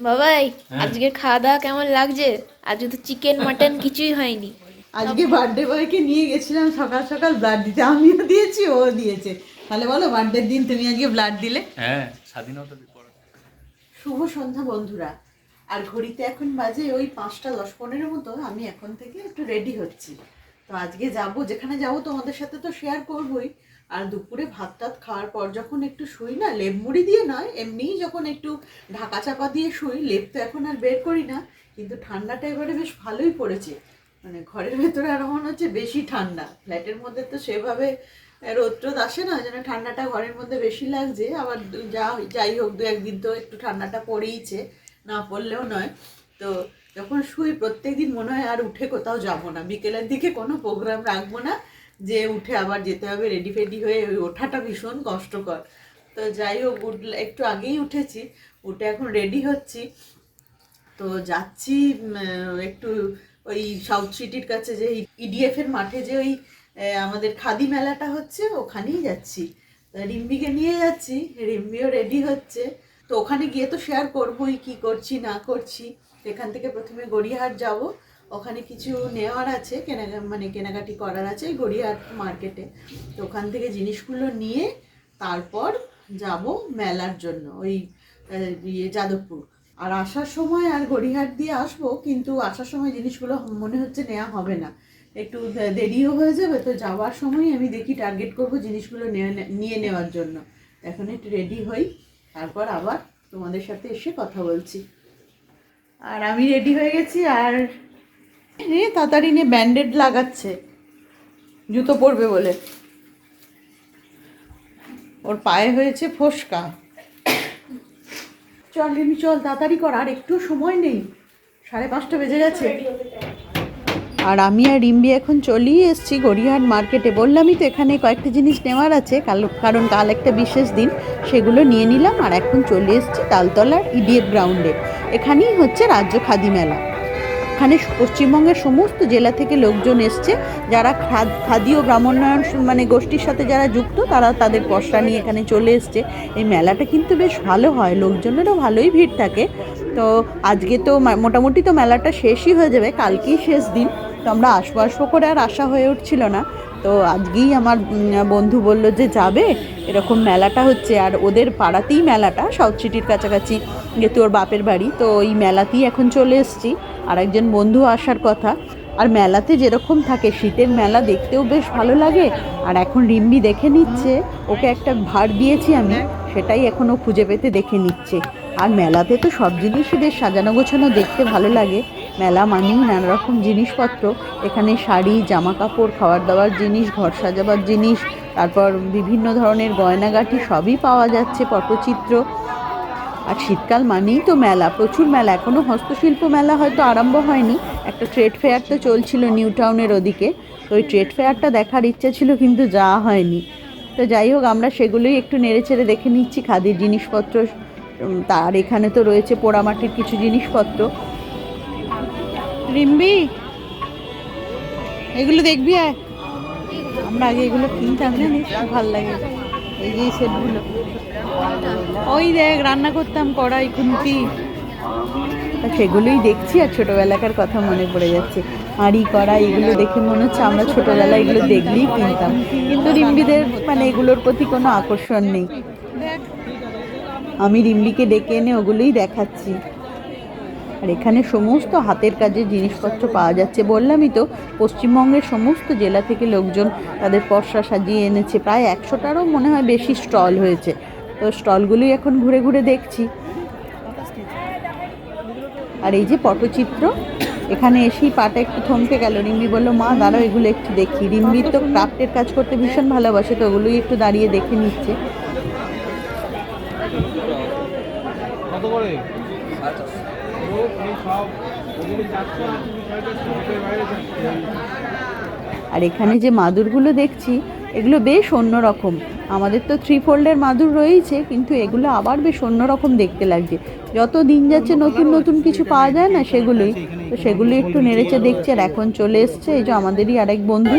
বাবাই হ্যাঁ। আজকে খাওয়া দাওয়া কেমন লাগছে? আজকে তো চিকেন মাটন কিছুই হয়নি। আজকে বার্থডে বয়কে নিয়ে গেছিলাম সকাল সকাল ব্লাড দিতে। আমিও দিয়েছি ও দিয়েছে। তাহলে বলো বার্থডের দিন তুমি আজকে ব্লাড দিলে? হ্যাঁ স্বাধীনতা দিবস। শুভ সন্ধ্যা বন্ধুরা। আর ঘড়িতে এখন বাজে ওই পাঁচটা দশ পনেরো মতো আমি এখন থেকে একটু রেডি হচ্ছি। তো আজকে যাব যেখানে যাব তোমাদের সাথে তো শেয়ার করবই। আর দুপুরে ভাত টাত খাওয়ার পর যখন একটু শুই না, লেপ মুড়ি দিয়ে নয়, এমনিই যখন একটু ঢাকা চাপা দিয়ে শুই, লেপ তো এখন আর বের করি না, কিন্তু ঠান্ডাটা এবারে বেশ ভালোই পড়েছে। মানে ঘরের ভেতরে আরও মনে হচ্ছে বেশি ঠান্ডা। ফ্ল্যাটের মধ্যে তো সেভাবে রোদ টোদ আসে না, যেন ঠান্ডাটা ঘরের মধ্যে বেশি লাগছে। আবার যা, যাই হোক, দু একদিন তো একটু ঠান্ডাটা পড়েইছে, না পড়লেও নয়। তো যখন শুই, প্রত্যেকদিন মনে হয় আর উঠে কোথাও যাব না। বিকেলের দিকে কোনো প্রোগ্রাম রাখব না। যে উঠে আবার যেতে হবে রেডি ফেডি হয়ে ওই ওঠাটা ভীষণ কষ্টকর। তো যাই হোক উঠলে একটু আগেই উঠেছি, উঠে এখন রেডি হচ্ছি। তো যাচ্ছি একটু ওই সাউথ সিটির কাছে যে ইডিএফ এর মাঠে যে ওই আমাদের খাদি মেলাটা হচ্ছে, ওখানেই যাচ্ছি। রিম্বিকে নিয়ে যাচ্ছি, রিম্বিও রেডি হচ্ছে। তো ওখানে গিয়ে তো শেয়ার করবোই, কি করছি, না করছি। এখান থেকে প্রথমে গড়িয়াহাট যাব। ওখানে কিছু নেওয়ার আছে, কেনা মানে কেনাকাটি করার আছে গড়িয়াহাট মার্কেটে তো ওখান থেকে জিনিসগুলো নিয়ে তারপর যাব মেলার জন্য ওই ইয়ে যাদবপুর। আর আসার সময় আর গড়িহাট দিয়ে আসব, কিন্তু আসার সময় জিনিসগুলো মনে হচ্ছে নেওয়া হবে না। একটু দেরিও হয়ে যাবে, তো যাওয়ার সময় আমি দেখি টার্গেট করব জিনিসগুলো নিয়ে নেওয়ার জন্য। এখন একটু রেডি হই, তারপর আবার তোমাদের সাথে এসে কথা বলছি। আর আমি রেডি হয়ে গেছি, আর এ তাড়াতাড়ি নিয়ে ব্যান্ডেড লাগাচ্ছে। জুতো পরবে বলে। ওর পায়ে হয়েছে ফোসকা। চল রিমি, চল, তাড়াতাড়ি কর, আর একটু সময় নেই। সাড়ে পাঁচটা বেজে গেছে। আর আমি আর রিম্বি এখন চলেই এসেছি গড়িয়াহাট মার্কেটে। বললামই তো এখানে কয়েকটা জিনিস নেওয়ার আছে। কাল, কারণ কাল একটা বিশেষ দিন। সেগুলো নিয়ে নিলাম, আর এখন চলে এসেছি তালতলার ইডিএফ গ্রাউন্ডে। এখানেই হচ্ছে রাজ্য খাদি মেলা এখানে পশ্চিমবঙ্গের সমস্ত জেলা থেকে লোকজন এসছে। যারা খাদ- ও গ্রামোন্নয়ন মানে গোষ্ঠীর সাথে যারা যুক্ত, তারা তাদের পশরা নিয়ে এখানে চলে এসছে। এই মেলাটা কিন্তু বেশ ভালো হয়, লোকজনেরও ভালোই ভিড় থাকে। তো আজকে তো মোটামুটি তো মেলাটা শেষই হয়ে যাবে, কালকেই শেষ দিন। তো আমরা আসব আসব করে আর আশা হয়ে উঠছিল না। তো আজকেই আমার বন্ধু বলল যে যাবে, এরকম মেলাটা হচ্ছে, আর ওদের পাড়াতেই মেলাটা, সাউথ সিটির কাছাকাছি, যেহেতু ওর বাপের বাড়ি, তো ওই মেলাতেই এখন চলে এসেছি। আর একজন বন্ধু আসার কথা, আর মেলাতে যেরকম থাকে, শীতের মেলা দেখতেও বেশ ভালো লাগে, আর এখন রিম্বি দেখে নিচ্ছে, ওকে একটা ভার দিয়েছি আমি, সেটাই এখন ও খুঁজে পেতে দেখে নিচ্ছে। আর মেলাতে তো সব জিনিসই বেশ সাজানো গোছানো দেখতে ভালো লাগে মেলা মানেই নানা রকম জিনিসপত্র। এখানে শাড়ি জামা কাপড় খাবার দাবার জিনিস, ঘর সাজাবার জিনিস, তারপর বিভিন্ন ধরনের গয়নাগাটি সবই পাওয়া যাচ্ছে, পটচিত্র। আর শীতকাল মানেই তো মেলা, প্রচুর মেলা। এখনও হস্তশিল্প মেলা হয়তো আরম্ভ হয়নি। একটা ট্রেড ফেয়ার তো চলছিল নিউ টাউনের ওদিকে। তো ওই ট্রেড ফেয়ারটা দেখার ইচ্ছা ছিল, কিন্তু যাওয়া হয়নি। তো যাই হোক, আমরা সেগুলোই একটু নেড়ে চেড়ে দেখে নিচ্ছি, খাদির জিনিসপত্র তার এখানে তো রয়েছে পোড়ামাটির কিছু জিনিসপত্র। রিম্বি এগুলো দেখবি, আয়। আমরা আগে এগুলো কিনতাম, জানিস? ভালো লাগে। এই যে সেটগুলো। ওই দেখ, রান্না করতাম কড়াই, খুন্তি। সেগুলোই দেখছি আর ছোটোবেলাকার কথা মনে পড়ে যাচ্ছে। হাঁড়ি কড়াই, এগুলো দেখে মনে হচ্ছে আমরা ছোটোবেলায় এগুলো দেখলেই কিনতাম। কিন্তু রিম্বিদের মানে এগুলোর প্রতি কোনো আকর্ষণ নেই। আমি রিম্বিকে ডেকে এনে ওগুলোই দেখাচ্ছি। আর এখানে সমস্ত হাতের কাজের জিনিসপত্র পাওয়া যাচ্ছে। বললামই তো, পশ্চিমবঙ্গের সমস্ত জেলা থেকে লোকজন তাদের পসরা সাজিয়ে এনেছে। প্রায় একশোটারও মনে হয় বেশি স্টল হয়েছে। তো স্টলগুলোই এখন ঘুরে ঘুরে দেখছি। আর এই যে পটচিত্র, এখানে এসেই পাটা একটু থমকে গেল। রিম্বি বলল, মা, দাঁড়াও, এগুলো একটু দেখি। রিম্বির তো ক্রাফটের কাজ করতে ভীষণ ভালোবাসে, তো ওগুলোই একটু দাঁড়িয়ে দেখে নিচ্ছে কত করে ও এই সব ওগুলো যাচ্ছে না তুমি ছয়টা ছয়টার বাইরে যাচ্ছে আর এখানে যে মাদুরগুলো দেখছি এগুলো বেশ অন্যরকম। আমাদের তো থ্রি ফোল্ডের মাদুর রয়েছে কিন্তু এগুলো আবার বেশ অন্যরকম দেখতে লাগছে। যত দিন যাচ্ছে নতুন নতুন কিছু পাওয়া যায় না সেগুলোই তো সেগুলো একটু নেড়েচে দেখছে আর এখন চলে এসছে। এই যে আমাদেরই আরেক বন্ধু।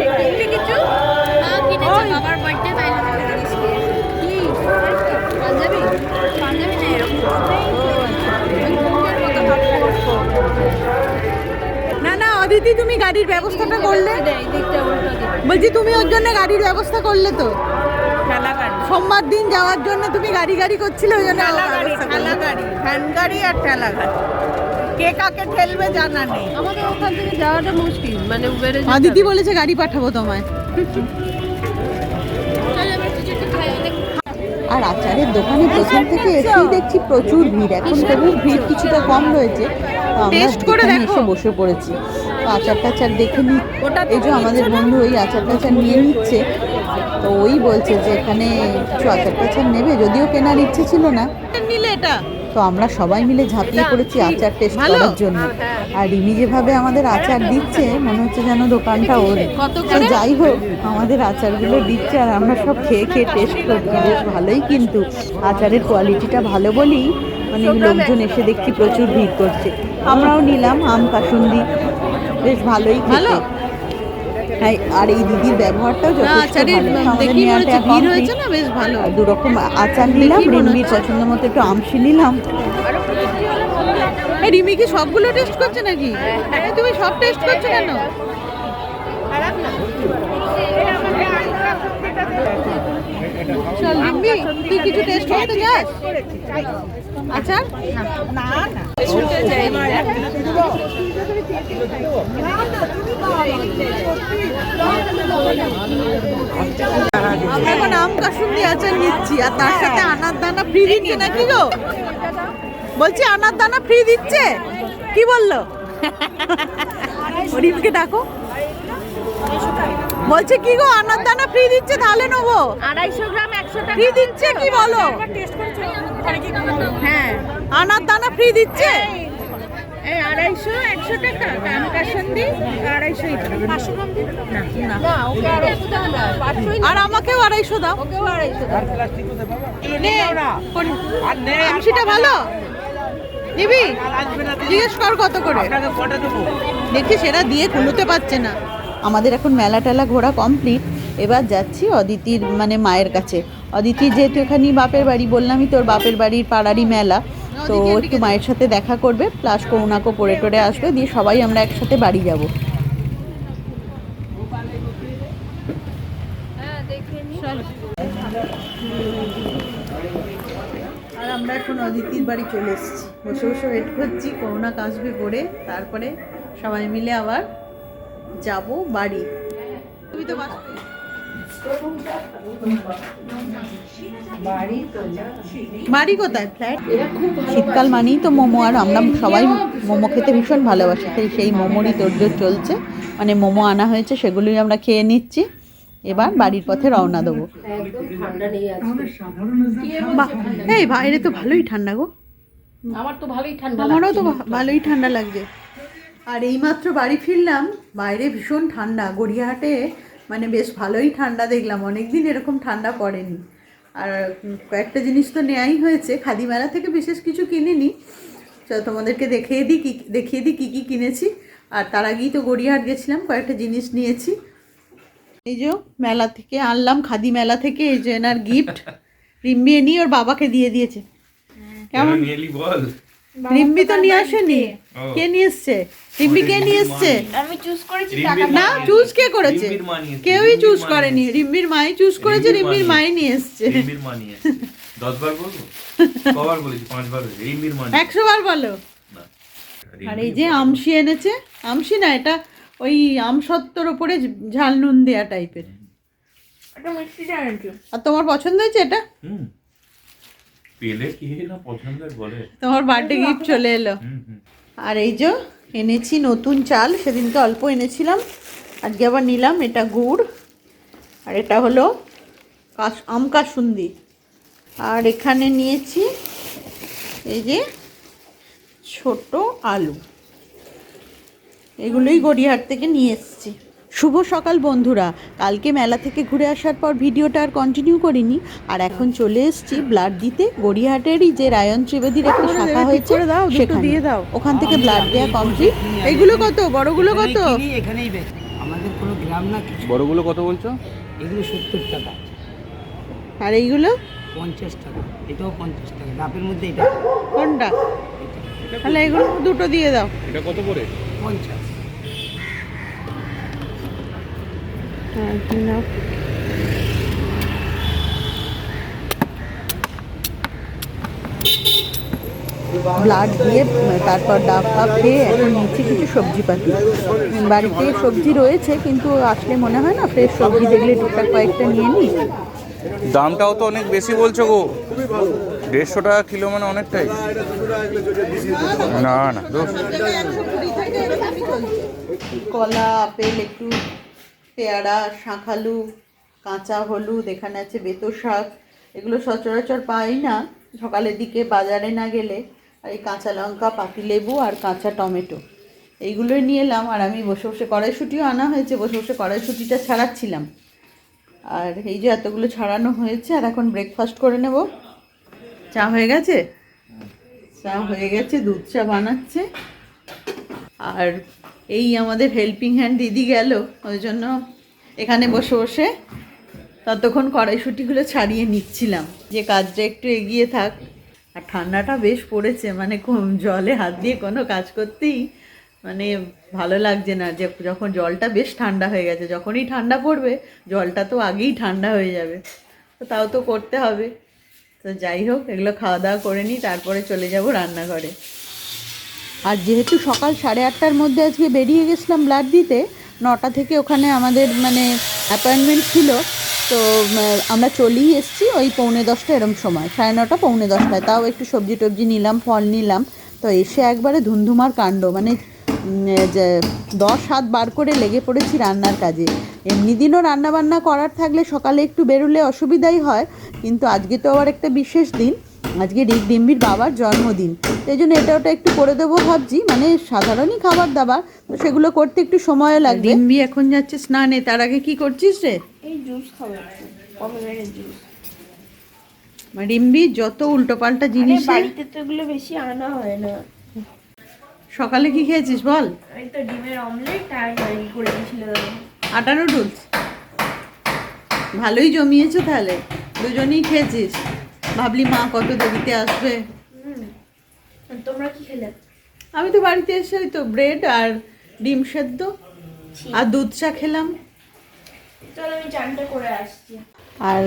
অদিতি তুমি গাড়ির ব্যবস্থাটা করলে? বলছি তুমি ওর জন্য গাড়ির ব্যবস্থা করলে তো? সোমবার দিন যাওয়ার জন্য তুমি গাড়ি গাড়ি করছিলে ওই জন্য ঠেলা গাড়ি ভ্যান আর ঠেলা গাড়ি। কে কাকে ঠেলবে জানা নেই। আমাদের ওখান থেকে যাওয়াটা মুশকিল মানে উবেরে অদিতি বলেছে গাড়ি পাঠাবো তোমায়। আর আচারের দোকানে প্রথম থেকে এসেই দেখছি প্রচুর ভিড়। এখন তবু ভিড় কিছুটা কম রয়েছে। আমরা করে। এসে বসে পড়েছি। আচার টাচার দেখে নি। এই যে আমাদের বন্ধু ওই আচার টাচার নিয়ে নিচ্ছে। তো ওই বলছে যে এখানে কিছু আচার টাচার নেবে। যদিও কেনার ইচ্ছে ছিল না। নিলে এটা? তো আমরা সবাই মিলে ঝাঁপিয়ে পড়েছি আচার টেস্ট করার জন্য। আর রিমি যেভাবে আমাদের আচার দিচ্ছে মনে হচ্ছে যেন দোকানটা ওর। তো যাই হোক আমাদের আচারগুলো দিচ্ছে আর আমরা সব খেয়ে খেয়ে টেস্ট করছি। বেশ ভালোই কিন্তু আচারের কোয়ালিটিটা ভালো বলেই মানে লোকজন এসে দেখছি প্রচুর ভিড় করছে। আমরাও নিলাম আম কাসুন্দি। বেশ ভালোই ভালো? হ্যাঁ, আর এই দিদির ব্যবহারটাও যথেষ্ট ভালো। হয়েছে না বেশ ভালো। দু রকম আচার নিলাম রিমির পছন্দ মতো একটু আমসি নিলাম। রিমি কি সবগুলো টেস্ট করছে নাকি? তুমি সব টেস্ট করছ কেন? চল রিম্বি তুই কিছু টেস্ট করতে যাস? আচ্ছা না না আমরা এখন আম কাসুন্দি আচার নিচ্ছি আর তার সাথে আনার দানা ফ্রি দিচ্ছে নাকি গো? বলছি আনার দানা ফ্রি দিচ্ছে? কি বলল? রিমকে ডাকো। বলছে কি গো আনার দানা ফ্রি দিচ্ছে তাহলে নেব? আড়াইশো গ্রাম একশো টাকা। ফ্রি দিচ্ছে কি বলো? হ্যাঁ। আনার দানা ফ্রি দিচ্ছে আড়াইশো একশো টাকা। কাসন্দি আড়াইশো আর আমাকেও আড়াইশো দাও। ওকেও আড়াইশো দাও। নে, ভালো? নিবি? জিজ্ঞেস কর কত করে। দেখছি সেটা দিয়ে কুলোতে পারছে না। আমাদের এখন মেলা টেলা ঘোরা কমপ্লিট এবার যাচ্ছি অদিতির মানে মায়ের কাছে। অদিতি যেহেতু এখানে বাপের বাড়ি বললামই তোর বাপের বাড়ির পাড়ারই মেলা। তো একটু মায়ের সাথে দেখা করবে প্লাস কৌনাকো পড়ে টরে আসবে দিয়ে সবাই আমরা একসাথে বাড়ি যাব। হ্যাঁ আর আমরা এখন অদিতির বাড়ি চলে এসেছি। বসে বসে ওয়েট করছি করোনা আসবে করে তারপরে সবাই মিলে আবার যাব বাড়ি। তুমি তো বাড়ি কোথায়? ফ্ল্যাট? শীতকাল মানেই তো মোমো আর আমরা সবাই মোমো খেতে ভীষণ ভালোবাসি তাই সেই মোমোরই তোড়জোড় চলছে। মানে মোমো আনা হয়েছে সেগুলোই আমরা খেয়ে নিচ্ছি। এবার বাড়ির পথে রওনা দেবো। এই বাইরে তো ভালোই ঠান্ডা গো। আমার তো ভালোই ঠান্ডা আমারও তো ভালোই ঠান্ডা লাগছে। আর এইমাত্র বাড়ি ফিরলাম বাইরে ভীষণ ঠান্ডা। গড়িয়াহাটে মানে বেশ ভালোই ঠান্ডা দেখলাম অনেক দিন এরকম ঠান্ডা পড়েনি। আর কয়েকটা জিনিস তো নেওয়াই হয়েছে খাদি মেলা থেকে বিশেষ কিছু কিনিনি। চল তোমাদেরকে দেখিয়ে দিই কি দেখিয়ে দিই কী কী কিনেছি। আর তার আগেই তো গড়িয়াহাট গেছিলাম কয়েকটা জিনিস নিয়েছি। এই যে মেলা থেকে আনলাম খাদি মেলা থেকে এই যে এনার গিফট রিম্বি নিয়ে ওর বাবাকে দিয়ে দিয়েছে। কেমন? বল? রিম্বি তো নিয়ে আসেনি। কে নিয়ে এসছে? রিম্বি কে নিয়ে এসছে? আমি চুজ করেছি না চুজ কে করেছে? কেউই চুজ করেনি। রিম্বির মাই চুজ করেছে রিম্বির মাই নিয়ে এসছে। রিম্বির মা নিয়ে এসছে। দশবার বলব? কবার বলেছি পাঁচবার হয়েছে রিম্বির মা একশো বার বলো। আর এই যে আমসি এনেছে আমসি না এটা ওই আমসত্তর ওপরে ঝাল নুন দেয়া টাইপের আর তোমার পছন্দ হয়েছে এটা? হুম। পেলে কি না পছন্দের বলে? তোমার বার্থডে গিফট চলে এলো। আর এই যে এনেছি নতুন চাল সেদিনকে অল্প এনেছিলাম আজকে আবার নিলাম এটা গুড় আর এটা হলো কাস আম কাসুন্দি। আর এখানে নিয়েছি এই যে ছোট আলু। এগুলোই গড়িয়াহাট থেকে নিয়ে এসেছি। শুভ সকাল বন্ধুরা। কালকে মেলা থেকে ঘুরে আসার পর ভিডিওটা আর কন্টিনিউ করিনি। আর এখন চলে এসেছি ব্লাড দিতে। গড়িয়াহাটেরই যে রায়ন ত্রিবেদীর একটা শাখা হয়েছে সেখানে। ওখান থেকে ব্লাড দেওয়া কমপ্লিট এগুলো কত? বড়গুলো কত? এখানেই আমাদের কোনো গ্রাম না কিছু। বড়গুলো কত বলছো? এগুলো সত্তর টাকা। আর এইগুলো? পঞ্চাশ টাকা। এটাও পঞ্চাশ টাকা। ডাবের মধ্যে এটা। কোনটা? তাহলে এগুলো দুটো দিয়ে দাও। এটা কত করে? পঞ্চাশ। নাও ব্লাড দিয়ে তারপর ডাব ফাব খেয়ে এখন নিচ্ছে কিছু সবজিপাতি উম, বাড়িতে সবজি রয়েছে কিন্তু আসলে মনে হয় না ফ্রেশ সবজি দেখলে টুকটাক কয়েকটা নিয়ে নিই। দামটাও তো অনেক বেশি বলছো গো। দেড়শো টাকা কিলো মানে অনেকটাই। না না কলা আপেল একটু পেয়ারা শাঁখালু কাঁচা হলুদ এখানে আছে বেতো শাক এগুলো সচরাচর পাই না। সকালের দিকে বাজারে না গেলে আর এই কাঁচা লঙ্কা পাতিলেবু আর কাঁচা টমেটো। এইগুলোই নিয়ে এলাম আর আমি বসে বসে কড়াইশুঁটিও আনা হয়েছে বসে বসে কড়াইশুঁটিটা ছাড়াচ্ছিলাম। আর এই যে এতগুলো ছাড়ানো হয়েছে আর এখন ব্রেকফাস্ট করে নেব। চা হয়ে গেছে? চা হয়ে গেছে দুধ চা বানাচ্ছে। আর এই আমাদের হেল্পিং হ্যান্ড দিদি গেল, ওই জন্য এখানে বসে বসে ততক্ষণ কড়াইশুটিগুলো ছাড়িয়ে নিচ্ছিলাম, যে কাজটা একটু এগিয়ে থাক। আর ঠান্ডাটা বেশ পড়েছে মানে জলে হাত দিয়ে কোনো কাজ করতেই মানে ভালো লাগছে না, যে যখন জলটা বেশ ঠান্ডা হয়ে গেছে, যখনই ঠান্ডা পড়বে, জলটা তো আগেই ঠান্ডা হয়ে যাবে। তো তাও তো করতে হবে। তো যাই হোক, এগুলো খাওয়া দাওয়া করে নিই, তারপরে চলে যাব রান্নাঘরে। আর যেহেতু সকাল সাড়ে আটটার মধ্যে আজকে বেরিয়ে গেছিলাম ব্লাড দিতে, নটা থেকে ওখানে আমাদের মানে অ্যাপয়েন্টমেন্ট ছিল, তো আমরা চলেই এসেছি ওই পৌনে দশটা এরম সময়, সাড়ে নটা পৌনে দশটায়। তাও একটু সবজি টবজি নিলাম, ফল নিলাম, তো এসে একবারে ধুমধুমার কাণ্ড মানে দশ হাত বার করে লেগে পড়েছি রান্নার কাজে। এমনি দিনও রান্নাবান্না করার থাকলে সকালে একটু বেরোলে অসুবিধাই হয়, কিন্তু আজকে তো আবার একটা বিশেষ দিন আজকে রিক ডিম্বির বাবার জন্মদিন। সেই জন্য এটা ওটা একটু করে দেবো ভাবছি মানে সাধারণই খাবার দাবার তো সেগুলো করতে একটু সময় লাগবে। ডিম্বি এখন যাচ্ছে স্নানে তার আগে কি করছিস রে? এই জুস জুস। ডিম্বি যত উল্টোপাল্টা জিনিস বাড়িতে তো এগুলো বেশি আনা হয় না। সকালে কি খেয়েছিস বল? আমি তো ডিমের অমলেট আর ম্যাগি করে দিয়েছিলাম আটা নুডলস? ভালোই জমিয়েছো তাহলে দুজনেই খেয়েছিস। ভাবলি মা কত দেরিতে আসবে? তোমরা কি খেলে? আমি তো বাড়িতে এসে ওই তো ব্রেড আর ডিম সেদ্ধ আর দুধ চা খেলাম। আর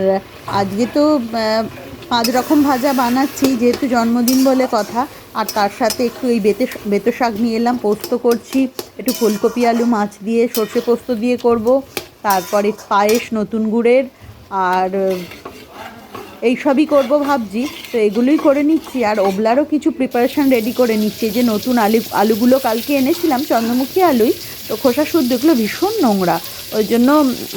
আজকে তো পাঁচ রকম ভাজা বানাচ্ছি যেহেতু জন্মদিন বলে কথা আর তার সাথে একটু এই বেতে বেতো শাক নিয়ে এলাম পোস্ত করছি একটু ফুলকপি আলু মাছ দিয়ে সর্ষে পোস্ত দিয়ে করব তারপরে পায়েস নতুন গুড়ের আর এই সবই করব ভাবছি। তো এগুলোই করে নিচ্ছি। আর ওবলারও কিছু প্রিপারেশান রেডি করে নিচ্ছি। যে নতুন আলু, আলুগুলো কালকে এনেছিলাম, চন্দ্রমুখী আলুই। তো খোসা শুদ্ধ, এগুলো ভীষণ নোংরা। ওই জন্য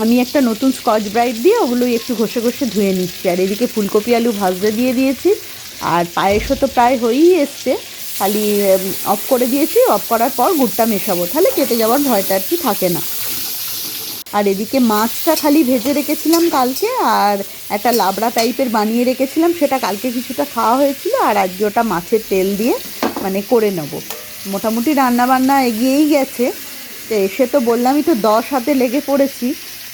আমি একটা নতুন স্কচ ব্রাইট দিয়ে ওগুলোই একটু ঘষে ঘষে ধুয়ে নিচ্ছি। আর এদিকে ফুলকপি আলু ভাজতে দিয়ে দিয়েছি। আর পায়েসও তো প্রায় হয়েই এসছে। খালি অফ করে দিয়েছি। অফ করার পর গুড়টা মেশাবো। তাহলে কেটে যাওয়ার ভয়টা আর কি থাকে না। আর এদিকে মাছটা খালি ভেজে রেখেছিলাম কালকে, আর একটা লাবড়া টাইপের বানিয়ে রেখেছিলাম, সেটা কালকে কিছুটা খাওয়া হয়েছিল, আর আজকে ওটা মাছের তেল দিয়ে মানে করে নেব। মোটামুটি রান্না বান্না এগিয়েই গেছে। তো এসে তো বললামই তো দশ হাতে লেগে পড়েছি।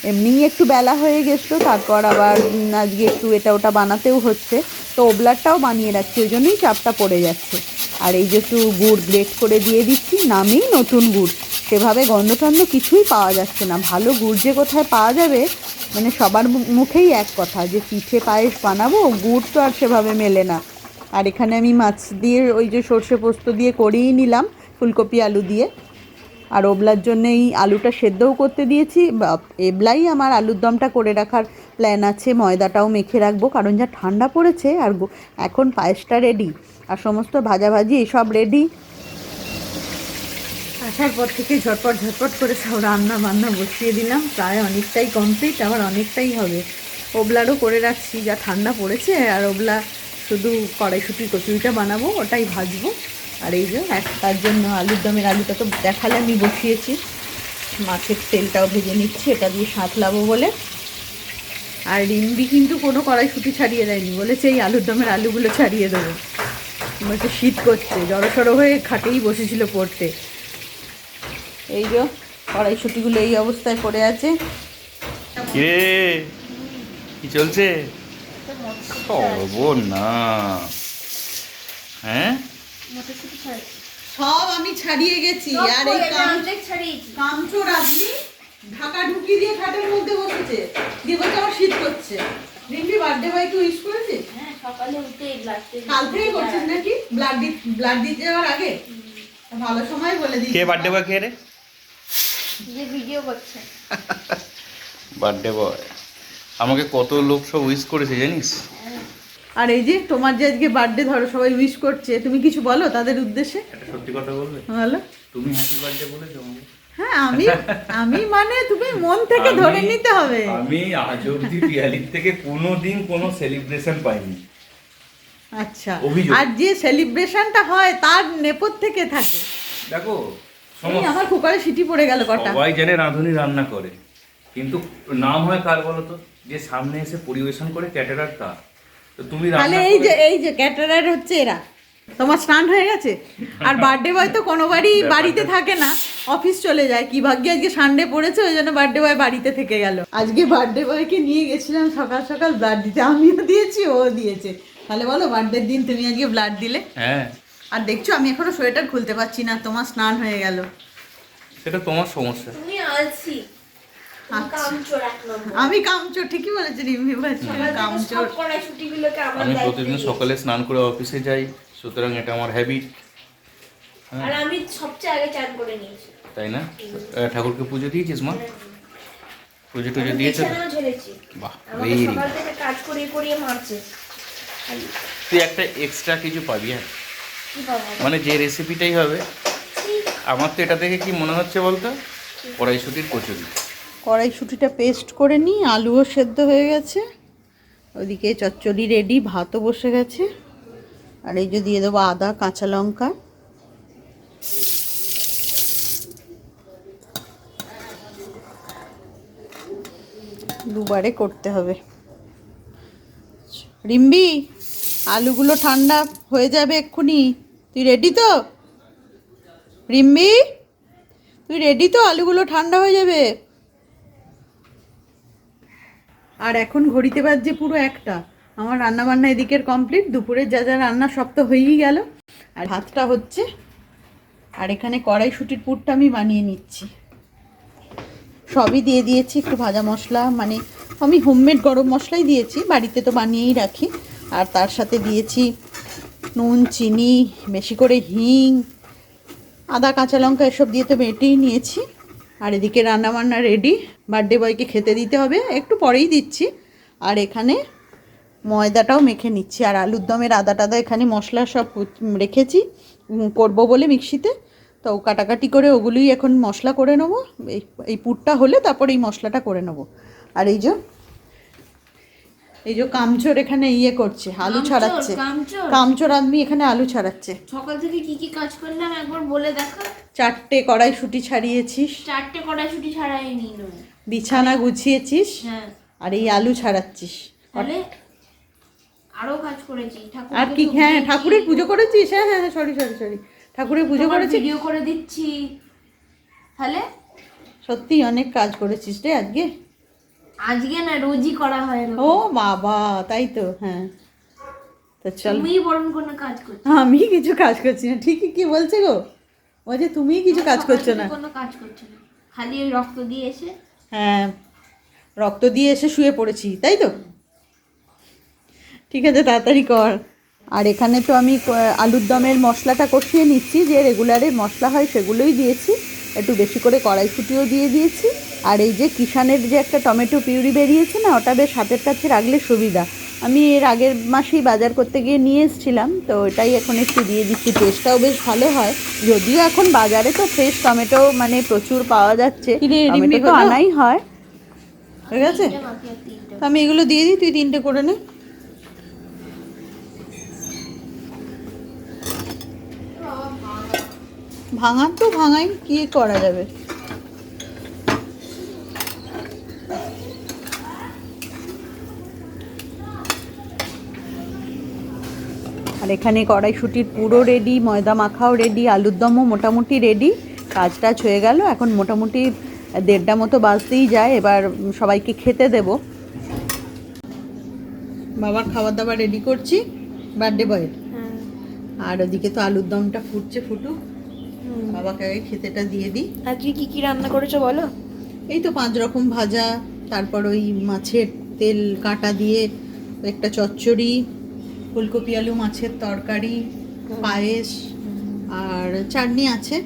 এমনিই একটু বেলা হয়ে গেছিল, তারপর আবার আজকে একটু এটা ওটা বানাতেও হচ্ছে। তো ওবলারটাও বানিয়ে রাখছি, ওই জন্যই চাপটা পড়ে যাচ্ছে। আর এই যে একটু গুড় গ্রেট করে দিয়ে দিচ্ছি, নামেই নতুন গুড়। সেভাবে গন্ধ টন্ধ কিছুই পাওয়া যাচ্ছে না। ভালো গুড় যে কোথায় পাওয়া যাবে মানে সবার মুখেই এক কথা যে পিঠে পায়েস বানাবো, গুড় তো আর সেভাবে মেলে না। আর এখানে আমি মাছ দিয়ে ওই যে সর্ষে পোস্ত দিয়ে করেই নিলাম, ফুলকপি, আলু দিয়ে। আর ওবলার জন্য এই আলুটা সেদ্ধও করতে দিয়েছি। এবলাই আমার আলুর দমটা করে রাখার প্ল্যান আছে। ময়দাটাও মেখে রাখব, কারণ যা ঠান্ডা পড়েছে আর এখন পায়েসটা রেডি আর সমস্ত ভাজাভাজি এসব রেডি আসার পর থেকে ঝটপট ঝটপট করে সব রান্না বান্না বসিয়ে দিলাম। প্রায় অনেকটাই কমপ্লিট আবার অনেকটাই হবে। ওবলারও করে রাখছি, যা ঠান্ডা পড়েছে, আর ওবলা শুধু কড়াইশুটির কচুরিটা বানাবো, ওটাই ভাজবো। আর এই যে, এক তার জন্য আলুর দমের আলুটা তো দেখালে আমি বসিয়েছি। মাছের তেলটাও ভেজে নিচ্ছি, এটা দিয়ে সাঁতলাবো বলে। আর রিম্বি কিন্তু কোনো কড়াইশুটি ছাড়িয়ে দেয়নি, বলেছে এই আলুর দমের আলুগুলো ছাড়িয়ে দেবো। বলছে শীত করছে, জড়সড়ো হয়ে খাটেই বসেছিল পড়তে। এই যে কড়াইশুটিগুলো এই অবস্থায় পড়ে আছে। কিরে কি চলছে? না হ্যাঁ? সব আমি ছাড়িয়ে গেছি আর এই কাম ছাড়িয়েছি। কামচোর আপনি ঢাকা ঢুকিয়ে দিয়ে খাটের মধ্যে বসেছে। দিয়ে বলছে আমার শীত করছে। রিম্পি বার্থডে বয়কে উইশ করেছিস? হ্যাঁ সকালে উঠে ব্লাড কাল থেকে করছিস নাকি? ব্লাড ব্লাড দিতে যাওয়ার আগে? ভালো সময় বলে দিই কে বার্থডে বয় কে রে? যে ভিডিও করছে। বার্থডে বয় আমাকে কত লোক সব উইশ করেছে জানিস? আর এই যে তোমার যে আজকে বার্থডে ধরো সবাই উইশ করছে তুমি কিছু বলো তাদের উদ্দেশ্যে? একটা সত্যি কথা বলবে? বলো। তুমি হ্যাপি বার্থডে বলেছ হ্যাঁ আমি আমি মানে তুমি মন থেকে ধরে নিতে হবে। আমি আজ পিয়ালির থেকে কোনো দিন কোনো সেলিব্রেশন পাইনি। আচ্ছা। আর যে সেলিব্রেশনটা হয় তার নেপথ থেকে থাকে। দেখো আমার কুকারে সিটি পড়ে গেল কটা। সবাই জানে রাঁধুনি রান্না করে। কিন্তু নাম হয় কার বলো তো? যে সামনে এসে পরিবেশন করে ক্যাটারার তার তো তুমি তাহলে এই যে এই যে ক্যাটারার হচ্ছে এরা। তোমার স্নান হয়ে গেছে? আর বার্থডে বয় তো কোনোবারই বাড়িতে থাকে না। অফিস চলে যায়। কি ভাগ্যে আজকে সানডে পড়েছে ওই জন্য বার্থডে বয় বাড়িতে থেকে গেল। আজকে বার্থডে বয়কে নিয়ে গেছিলাম সকাল সকাল ব্লাড দিতে। আমিও দিয়েছি ও দিয়েছে। তাহলে বলো বার্থডের দিন তুমি আজকে ব্লাড দিলে? হ্যাঁ। আর দেখছ আমি এখনও সোয়েটার খুলতে পারছি না তোমার স্নান হয়ে গেল। সেটা তোমার সমস্যা। তুমি আলসি। আচ্ছা। আমি কামচোর ঠিকই বলেছি রিমি বলছি কামচোর। সব ছুটিগুলোকে আমার আমি প্রতিদিন সকালে স্নান করে অফিসে যাই সুতরাং এটা আমার হ্যাবিট আর আমি সবচেয়ে আগে চান করে নিয়েছি। তাই না? ঠাকুরকে পুজো দিয়েছিস মা? পুজো টুজো দিয়েছে বাহ আমাকে সকাল থেকে কাজ করিয়ে করিয়ে মারছে। তুই একটা এক্সট্রা কিছু পাবি হ্যাঁ? মানে যে রেসিপিটাই হবে, আমার তো এটা দেখে কি মনে হচ্ছে বলতো? কড়াইশুটির কচুরি। কড়াইশুটিটা পেস্ট করে নিই, আলুও সেদ্ধ হয়ে গেছে। ওদিকে চচ্চড়ি রেডি ভাতও বসে গেছে। আর এই যে দিয়ে দেবো আদা, কাঁচা লঙ্কা। দুবারে করতে হবে। রিম্বি, আলুগুলো ঠান্ডা হয়ে যাবে এক্ষুনি। তুই রেডি তো? রিম্বি তুই রেডি তো? আলুগুলো ঠান্ডা হয়ে যাবে। আর এখন ঘড়িতে বাজছে পুরো একটা। আমার রান্না বান্না এদিকের কমপ্লিট দুপুরের যা যা রান্না সব তো হয়েই গেল। আর ভাতটা হচ্ছে। আর এখানে কড়াইশুটির পুরটা আমি বানিয়ে নিচ্ছি। সবই দিয়ে দিয়েছি একটু ভাজা মশলা। মানে আমি হোমমেড গরম মশলাই দিয়েছি। বাড়িতে তো বানিয়েই রাখি। আর তার সাথে দিয়েছি নুন, চিনি, বেশি করে হিং, আদা, কাঁচা লঙ্কা এসব দিয়ে তো বেটেই নিয়েছি। আর এদিকে রান্নাবান্না রেডি বার্থডে বয়কে খেতে দিতে হবে, একটু পরেই দিচ্ছি। আর এখানে ময়দাটাও মেখে নিচ্ছি। আর আলুর দমের আদা টাদা এখানে মশলা সব রেখেছি করব বলে মিক্সিতে। তো কাটাকাটি করে ওগুলোই এখন মশলা করে নেব। এই এই পুরটা হলে তারপর এই মশলাটা করে নেব। আর এই যে এই যে কামচোর এখানে ইয়ে করছে আলু ছাড়াচ্ছে। কামচোর? আদমি এখানে আলু ছাড়াচ্ছে। সকাল থেকে কি কি কাজ করলাম একবার বলে দেখা। চারটে কড়াইশুটি ছাড়িয়েছিস। চারটে কড়াইশুটি ছাড়াই নিল বিছানা গুছিয়েছিস হ্যাঁ। আর এই আলু ছাড়াচ্ছিস। তাহলে আরও কাজ করেছি। আর কি হ্যাঁ ঠাকুরের পুজো করেছিস? হ্যাঁ হ্যাঁ সরি সরি সরি ঠাকুরের পুজো করেছিস? ভিডিও করে দিচ্ছি। তাহলে? সত্যি অনেক কাজ করেছিস রে আজকে। আজকে না রোজই করা হয় না ও বাবা তাই তো হ্যাঁ। তো চল। তুমি বরং কোনো কাজ করছ। আমি কিছু কাজ করছি না। ঠিকই কি বলছে গো? বলছে তুমি কিছু কাজ করছ না। কোনো কাজ করছ না। খালি ওই রক্ত দিয়ে এসে। হ্যাঁ রক্ত দিয়ে এসে শুয়ে পড়েছি তাই তো? ঠিক আছে তাড়াতাড়ি কর। আর এখানে তো আমি আলুর দমের মশলাটা কষিয়ে নিচ্ছি যে রেগুলারে মশলা হয় সেগুলোই দিয়েছি। একটু বেশি করে কড়াইশুটিও দিয়ে দিয়েছি। আর এই যে কিষানের যে একটা টমেটো পিউরি বেরিয়েছে না ওটা বেশ হাতের কাছে রাখলে সুবিধা। আমি এর আগের মাসেই বাজার করতে গিয়ে নিয়ে এসেছিলাম তো ওটাই এখন একটু দিয়ে দিচ্ছি। টেস্টটাও বেশ ভালো হয়। যদিও এখন বাজারে তো ফ্রেশ টমেটো মানে প্রচুর পাওয়া যাচ্ছে। টমেটো তো আনাই হয়। তিনটে। তো আমি এগুলো দিয়ে দিই তুই তিনটে করে নে। ভাঙার তো ভাঙাই কি করা যাবে? আর এখানে কড়াইশুটির পুরো রেডি ময়দা মাখাও রেডি আলুর দমও মোটামুটি রেডি কাজ টাজ হয়ে গেল। এখন মোটামুটি দেড়টা মতো বাজতেই যায় এবার সবাইকে খেতে দেব। বাবার খাবার দাবার রেডি করছি বার্থডে বয়ের হ্যাঁ। আর ওদিকে তো আলুর দমটা ফুটছে ফুটুক। বাবাকে আগে খেতেটা দিয়ে দিই। আজকে কি কি রান্না করেছ বলো? এই তো পাঁচ রকম ভাজা তারপর ওই মাছের তেল কাঁটা দিয়ে একটা চচ্চড়ি ফুলকপি আলু মাছের তরকারি পায়েস আর চাটনি আছে।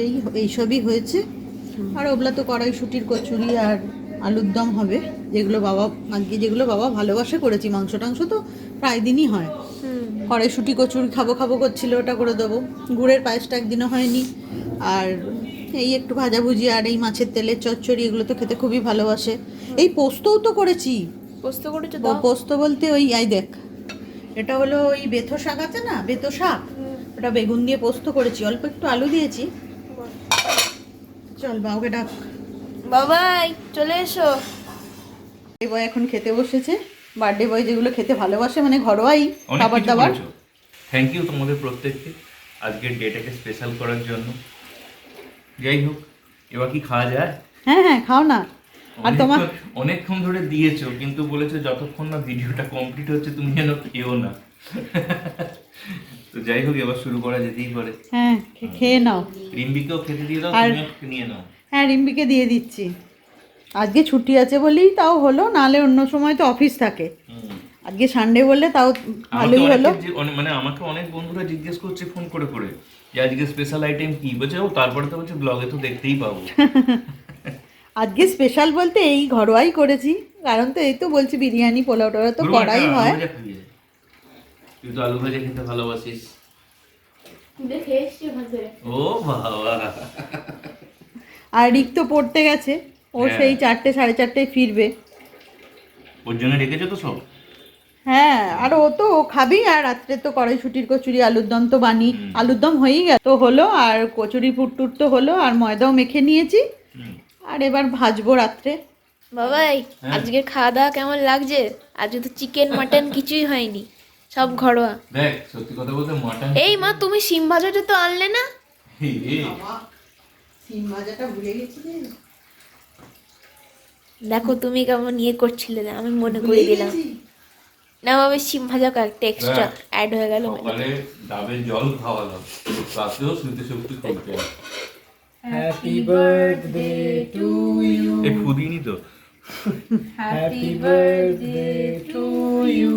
এই এইসবই হয়েছে। আর ওগুলা তো কড়াইশুটির কচুরি আর আলুর দম হবে। যেগুলো বাবা আজকে যেগুলো বাবা ভালোবাসে করেছি মাংস টাংস তো প্রায় দিনই হয়। কড়াইশুটি কচুর খাব খাব করছিল ওটা করে দেবো। গুড়ের পায়েসটা একদিনও হয়নি। আর এই একটু ভাজাভুজি আর এই মাছের তেলের চচ্চড়ি এগুলো তো খেতে খুবই ভালোবাসে। এই পোস্তও তো করেছি। পোস্ত করেছ পোস্ত বলতে ওই আই দেখ। এটা হলো ওই বেথো শাক আছে না বেথো শাক? ওটা বেগুন দিয়ে পোস্ত করেছি। অল্প একটু আলু দিয়েছি। চল বাবুকে ডাক। বাবাই চলে এসো। এই বয় এখন খেতে বসেছে। বার্থডে বয় যেগুলো খেতে ভালোবাসে মানে ঘরোয়াই খাবার দাবার থ্যাংক ইউ তোমাদের প্রত্যেককে আজকের ডেটাকে স্পেশাল করার জন্য। যাই হোক এবার কি খাওয়া যায়? হ্যাঁ হ্যাঁ খাও না। আর তোমার? অনেকক্ষণ- ধরে দিয়েছ কিন্তু বলেছ যতক্ষণ না ভিডিওটা কমপ্লিট হচ্ছে তুমি যেন খেও না। তো যাই হোক এবার শুরু করা যেতেই পারে। হ্যাঁ খেয়ে নাও। রিম্বিকেও খেতে দিয়ে দাও তুমিও নিয়ে নাও। হ্যাঁ রিম্পিকে দিয়ে দিচ্ছি। আজকে ছুটি আছে বলেই তাও হলো নালে অন্য সময় তো অফিস থাকে। আজকে সানডে বললে তাও ভালোই হলো। মানে আমাকে অনেক বন্ধুরা জিজ্ঞেস করছে ফোন করে করে যে আজকে স্পেশাল আইটেম কি? বলছে ও তারপরে তো বলছে ব্লগে তো দেখতেই পাবো। আজকে স্পেশাল বলতে এই ঘরোয়াই করেছি কারণ তো এই তো বলছি বিরিয়ানি পোলাও টোলাও তো করাই হয়। তুই তো আলু ভাজা খেতে ভালোবাসিস। দেখে এসছি ওখান ও বাবা। আর রিক তো পড়তে গেছে ও হ্যাঁ। সেই চারটে সাড়ে চারটেয় ফিরবে। ওর জন্য রেখেছো তো সব? হ্যাঁ আর ও তো ও খাবেই আর রাত্রে তো কড়াইশুটির কচুরি আলুর দম তো বানি আলুর দম হয়েই গেল তো হলো আর কচুরি ফুটটুট তো হলো আর ময়দাও মেখে নিয়েছি। আর এবার ভাজবো রাত্রে। বাবাই হ্যাঁ। আজকে খাওয়া দাওয়া কেমন লাগছে? আজকে তো চিকেন মাটন কিছুই হয়নি সব ঘরোয়া। দেখ সত্যি কথা বলতে মাটন এই মা তুমি সিম ভাজাটা তো আনলে না? সিম ভাজাটা ভুলে গেছি রে। দেখো তুমি কেমন ইয়ে করছিলে না আমি মনে করে দিলাম। না বাবা সিম ভাজা একটা এক্সট্রা হ্যাঁ। অ্যাড হয়ে গেল সকালে ডাবের জল খাওয়ালাম রাত্রেও শুনতে শুনতে খুলতে হ্যাপি বার্থডে টু ইউ এই ফুদিনি তো। Happy birthday to you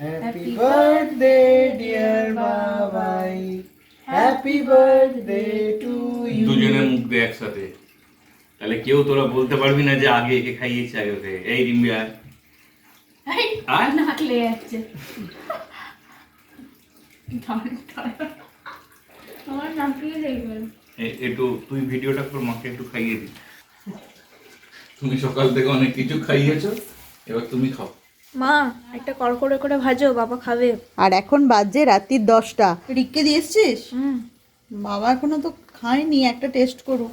happy birthday dear Babai happy birthday to you দুজনে মুখ দে একসাথে। তাহলে কেউ তোরা বলতে পারবি না যে আগে একে খাইয়েছে আগে ওকে। এই রিম্বি আয় আয় নাকলে যাচ্ছে আমার নাকলে দেখবেন একটু তুই ভিডিওটা করে মাকে একটু খাইয়ে দি। তুমি সকাল থেকে অনেক কিছু খাইয়েছো এবার তুমি খাও। মা একটা কড়কড়ে করে ভাজো বাবা খাবে। আর এখন বাজে রাত্রির দশটা। রিককে দিয়ে এসছিস? হুম। বাবা এখনও তো খায়নি একটা টেস্ট করুক।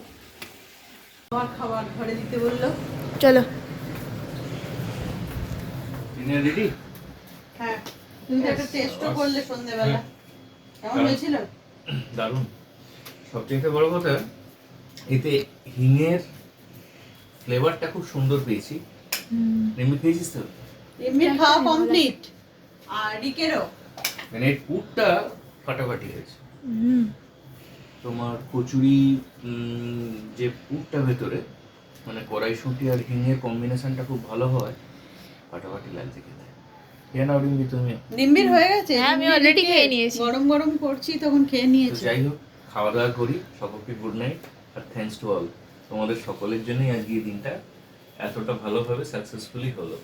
খাবার খাবার ঘরে দিতে বলল। চলো। রেডি হ্যাঁ তুমি তো একটা টেস্টও করলে সন্ধ্যেবেলা কেমন হয়েছিল? দারুণ। সবচেয়ে বড় কথা এতে হিঙের ফ্লেভারটা খুব সুন্দর পেয়েছি। রিম্বি খেয়েছিস তো? এমনি খাওয়া কমপ্লিট আর রিকেরও? মানে পুরটা ফাটাফাটি হয়েছে। তোমার কচুরি যে পুরটা ভেতরে মানে কড়াইশুঁটি আর হিঙের কম্বিনেশনটা খুব ভালো হয় ফাটাফাটি লাগছে খেতে। খেয়ে নাও রিম্বি তুমি। নিম্বির হয়ে গেছে। হ্যাঁ, আমি রিকে খেয়ে নিয়েছি। গরম গরম করছি তখন খেয়ে নিয়েছি। যাই হোক খাওয়া দাওয়া করি সকলকে গুড নাইট আর থ্যাঙ্কস টু অল তোমাদের সকলের জন্যই আজকে দিনটা এতটা ভালোভাবে সাকসেসফুলি হলো।